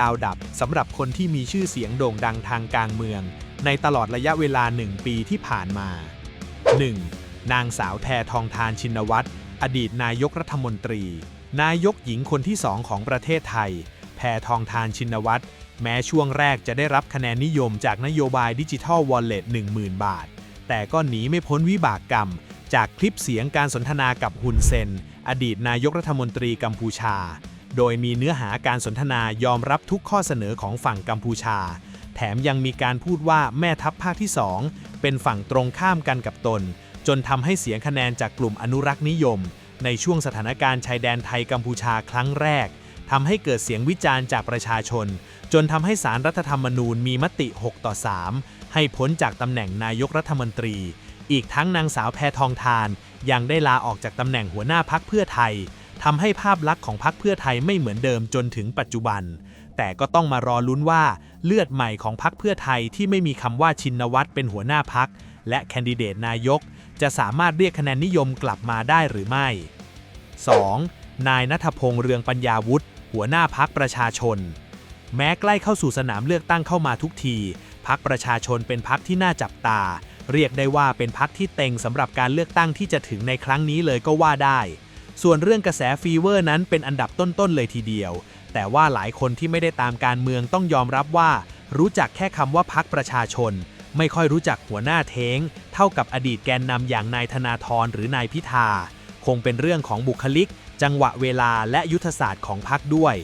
ดาวดับสำหรับคนที่มีชื่อเสียงโด่งดังทางการเมือง ในตลอดระยะเวลาหนึ่งปีที่ผ่านมา 1. นางสาวแพทองทานชินวัตรอดีตนายกรัฐมนตรี นายกหญิงคนที่สองของประเทศไทย แพทองทานชินวัตรแม้ช่วงแรกจะได้รับคะแนนนิยมจากนโยบายดิจิทัลวอลเล็ต10,000 บาท แต่ก็หนีไม่พ้นวิบากกรรม จากคลิปเสียงการสนทนากับฮุนเซน อดีตนายกรัฐมนตรีกัมพูชา โดยมีเนื้อหาการสนทนายอมรับทุกข้อเสนอของฝั่งกัมพูชา แถมยังมีการพูดว่าแม่ทัพภาคที่ 2 เป็นฝั่งตรงข้ามกันกับตน จนทำให้เสียงคะแนนจากกลุ่มอนุรักษ์นิยม ในช่วงสถานการณ์ชายแดนไทยกัมพูชาครั้งแรกทำให้เกิดเสียงวิจารณ์จากประชาชน จนทำให้สารรัฐธรรมนูญมีมติ 6 ต่อ 3 ให้พ้นจากตำแหน่งนายกรัฐมนตรี อีกทั้งนางสาวแพทองทาน ยังได้ลาออกจากตำแหน่งหัวหน้าพักเพื่อไทย ทำให้ภาพลักษณ์ของพักเพื่อไทยไม่เหมือนเดิมจนถึงปัจจุบัน แต่ก็ต้องมารอลุ้นว่าเลือดใหม่ของพักเพื่อไทยที่ไม่มีคำว่าชินวัตรเป็นหัวหน้าพักและแคนดิเดตนายก จะสามารถเรียกคะแนนนิยมกลับมาได้หรือไม่ 2. นายนัทพงษ์เรืองปัญญาวุฒิหัวหน้าพักประชาชน แม้ใกล้เข้าสู่สนามเลือกตั้งเข้ามาทุกทีพักประชาชนเป็นพักที่น่าจับตา เรียกได้ว่าเป็นพักที่เต็งสำหรับการเลือกตั้งที่จะถึงในครั้งนี้เลยก็ว่าได้ ส่วนเรื่องกระแสฟีเวอร์นั้นเป็นอันดับต้น ๆ เลยทีเดียว แต่ว่าหลายคนที่ไม่ได้ตามการเมืองต้องยอมรับว่า รู้จักแค่คำว่าพักประชาชน ไม่ค่อยรู้จักหัวหน้าเท้งเท่ากับอดีตแกนนำอย่างนายธนาธรหรือนายพิธา คงเป็นเรื่องของบุคลิก จังหวะเวลาและยุทธศาสตร์ของพักด้วย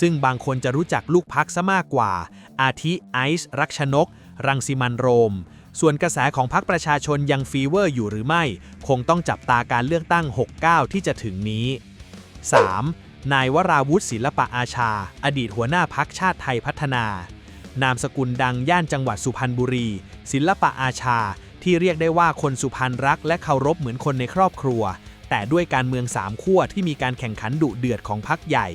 ซึ่งบางคนจะรู้จักลูกพักซะมากกว่า อาทิไอซ์รักชนก รังสิมันโรม ส่วนกระแสของพักประชาชนยังฟีเวอร์อยู่หรือไม่ คงต้องจับตาการเลือกตั้ง 69 ที่จะถึงนี้ 3. นายวราวุฒิศิลปะอาชา อดีตหัวหน้าพักชาติไทยพัฒนา นามสกุลดังย่านจังหวัดสุพรรณบุรี ศิลปะอาชา ที่เรียกได้ว่าคนสุพรรณรักและเคารพเหมือนคนในครอบครัว แต่ด้วยการเมืองสามขั้วที่มีการแข่งขันดุเดือดของพักใหญ่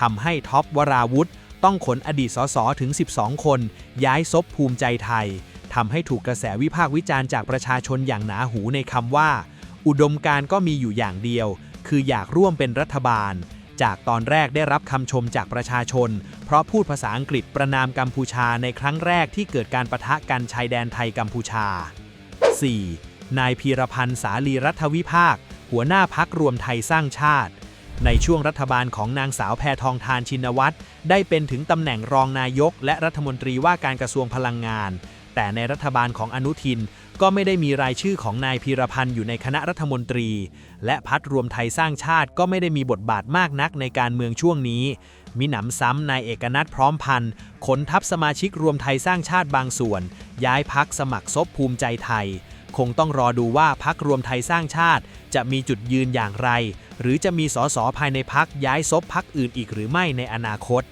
ทำให้ท็อปวราวุธต้องขนอดีตสสถึง 12 คน ย้ายซบภูมิใจไทย ทำให้ถูกกระแสวิพากษ์วิจารณ์จากประชาชนอย่างหนาหูในคำว่า อุดมการก็มีอยู่อย่างเดียว คืออยากร่วมเป็นรัฐบาล จากตอนแรกได้รับคำชมจากประชาชน เพราะพูดภาษาอังกฤษประนามกัมพูชาในครั้งแรกที่เกิดการประทะกันชายแดนไทยกัมพูชา 4. นายพีรพันธ์สาลีรัฐวิภาค หัวหน้าพักรวมไทยสร้างชาติ ในช่วงรัฐบาลของนางสาวแพทองทานชินวัตรได้เป็นถึงตำแหน่งรองนายก และรัฐมนตรีว่าการกระทรวงพลังงาน แต่ในรัฐบาลของอนุทินก็ไม่ได้มีรายชื่อของนายพีรพันธ์อยู่ในคณะรัฐมนตรี และพัดรวมไทยสร้างชาติก็ไม่ได้มีบทบาทมากนักในการเมืองช่วงนี้ มิหนำซ้ำนายเอกนัทพร้อมพันธ์ขนทัพสมาชิกรวมไทยสร้างชาติบางส่วน ย้ายพักสมัครซบภูมิใจไทย คงต้องรอดูว่าพักรวมไทยสร้างชาติ จะมีจุดยืนอย่างไร หรือจะมีสสภายในพักย้ายซบพักอื่นอีกหรือไม่ในอนาคต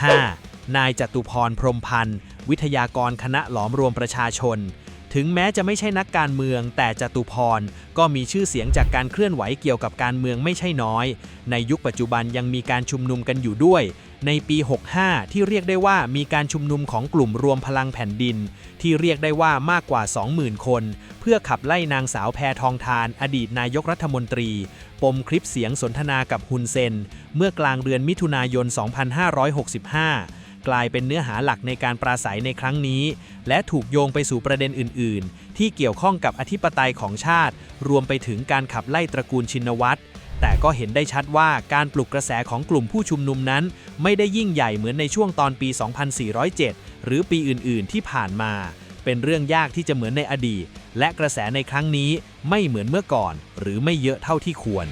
5. นายจตุพรพรมพันธ์ วิทยากรคณะหลอมรวมประชาชน ถึงแม้จะไม่ใช่นักการเมือง แต่จตุพรก็มีชื่อเสียงจากการเคลื่อนไหวเกี่ยวกับการเมืองไม่ใช่น้อย ในยุคปัจจุบันยังมีการชุมนุมกันอยู่ด้วย ในปี 65 ที่เรียกได้ว่ามีการชุมนุมของกลุ่มรวมพลังแผ่นดิน ที่เรียกได้ว่ามากกว่า 20,000 คน เพื่อขับไล่นางสาวแพทองทาน อดีตนายกรัฐมนตรี ปมคลิปเสียงสนทนากับฮุนเซน เมื่อกลางเดือนมิถุนายน 2565 กลายเป็นเนื้อหาหลักในการปราศัยในครั้งนี้ และถูกโยงไปสู่ประเด็นอื่น ๆ ที่เกี่ยวข้องกับอธิปไตยของชาติ รวมไปถึงการขับไล่ตระกูลชินวัตรแต่ก็เห็นได้ชัดว่าการปลุกกระแสของกลุ่มผู้ชุมนุมนั้น ไม่ได้ยิ่งใหญ่เหมือนในช่วงตอนปี 2407 หรือปีอื่น ๆ ที่ผ่านมา เป็นเรื่องยากที่จะเหมือนในอดีต และกระแสในครั้งนี้ไม่เหมือนเมื่อก่อน หรือไม่เยอะเท่าที่ควร